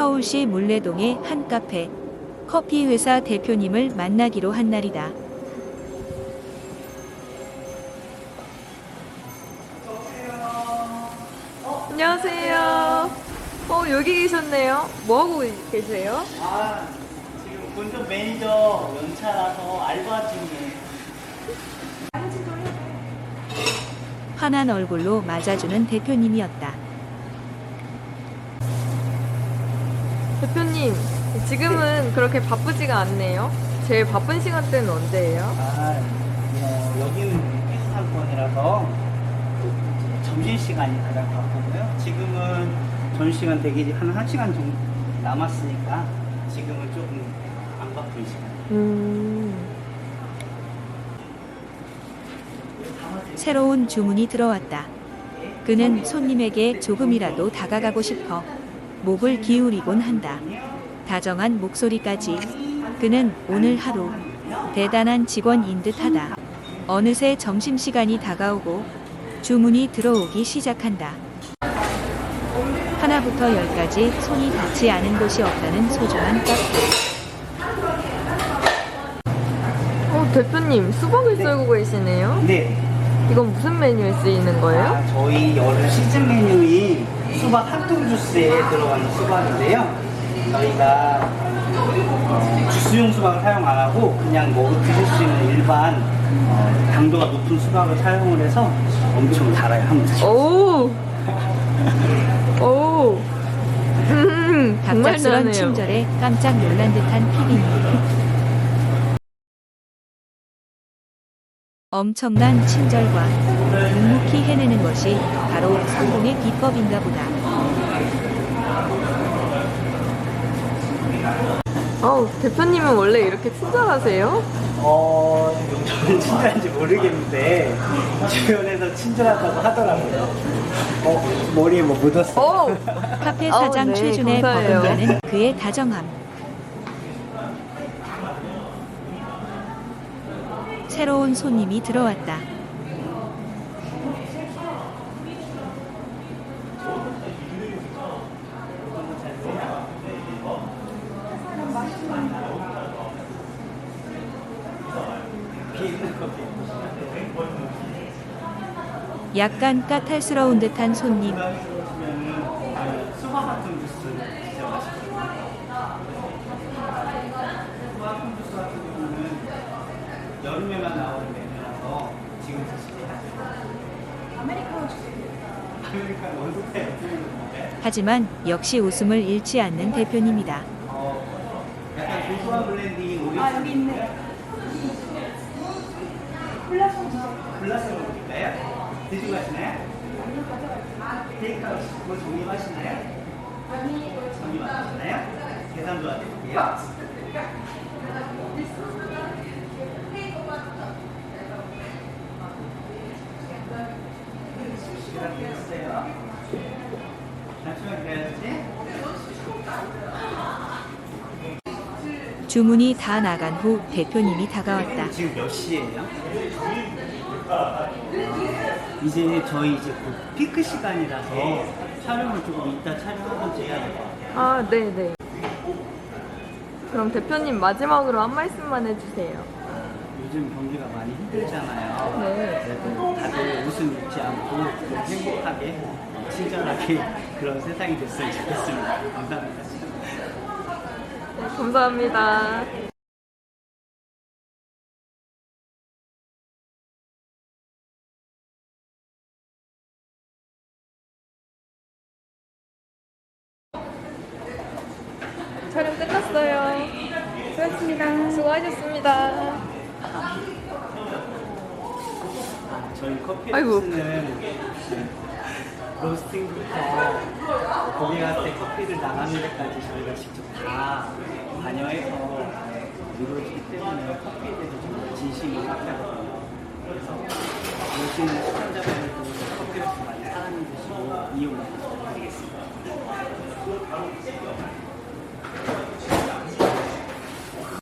서울시 물레동의 한 카페 커피 회사 대표님을 만나기로 한 날이다. 안녕하세요. 어, 여기 계셨네요. 뭐 하고 계세요? 아, 지금 본점 매니저 연차라서 알바 중이에요. 환한 얼굴로 맞아주는 대표님이었다. 대표님, 지금은 그렇게 바쁘지가 않네요. 제일 바쁜 시간대는 언제예요? 아, 어, 여기는 상권이라서 점심시간이 가장 바쁘고요. 지금은 점심시간 대기 한 1시간 정도 남았으니까 지금은 조금 안 바쁜 시간. 음. 새로운 주문이 들어왔다. 그는 손님에게 조금이라도 다가가고 싶어 목을 기울이곤 한다. 다정한 목소리까지. 그는 오늘 하루 대단한 직원인 듯하다. 어느새 점심시간이 다가오고 주문이 들어오기 시작한다. 하나부터 열까지 손이 닿지 않은 곳이 없다는 소중한 카페. 어, 대표님, 수박을 썰고 계시네요. 네. 이건 무슨 메뉴에 쓰이는 거예요? 아, 저희 여름 시즌 메뉴인 수박 한통 주스에 들어가는 수박인데요. 저희가 어, 주스용 수박을 사용 안 하고 그냥 먹어 드실 수 있는 일반 어, 당도가 높은 수박을 사용을 해서 엄청 달아요. 한번 드셔보세요. 오! 오! 음, 정말 갑작스런 잘하네요. 친절에 깜짝 놀란 듯한 피디님. 엄청난 친절과 묵묵히 해내는 것이 바로 성공의 비법인가 보다. 어우, 대표님은 원래 이렇게 친절하세요? 어, 저는 친절한지 모르겠는데 주변에서 친절하다고 하더라고요. 어, 머리에 뭐 묻었어. 어! 카페 사장 네, 최준의 감사해요. 버금가는 그의 다정함. 새로운 손님이 들어왔다. 약간 까탈스러운 듯한 손님. 수박 같은 주스 진짜 맛있어요. 수박 같은 주스 같은 경우는 여름에만 나오는 메뉴라서 지금 드시지. 아메리카노 주스. 아메리카노 원두태 어떻게? 하지만 역시 웃음을 잃지 않는 대표님이다. 어, 약간 고소한 블렌딩 오리. 아 여기 있네. 플라스로 플라스로 드릴까요? 드시고 가시나요? 테이크아웃 뭐 정리하시나요? 정리 맞으시나요? 계산 도와드릴게요. 주문이 다 나간 후 대표님이 다가왔다. 지금 몇 시예요? 이제 저희 이제 곧 피크 시간이라서 촬영을 조금 이따 촬영하고 같아요. 아, 네네. 그럼 대표님 마지막으로 한 말씀만 해주세요. 요즘 경기가 많이 힘들잖아요. 네. 그래도 다들 웃음 잃지 않고 좀 행복하게 친절하게 그런 세상이 됐으면 좋겠습니다. 감사합니다. 네, 감사합니다. 촬영 끝났어요. 수고하셨습니다. 수고하셨습니다. 저희 커피 아이고. 로스는 로스팅부터 고객한테 커피를 나가는 데까지 저희가 직접 다 관여해서 이루어지기 때문에 커피에 대해서 좀 진심이 깎여거든요 그래서 요즘 시청자분들도 커피를 많이 사랑해 주시고 이용해 주시면 되겠습니다.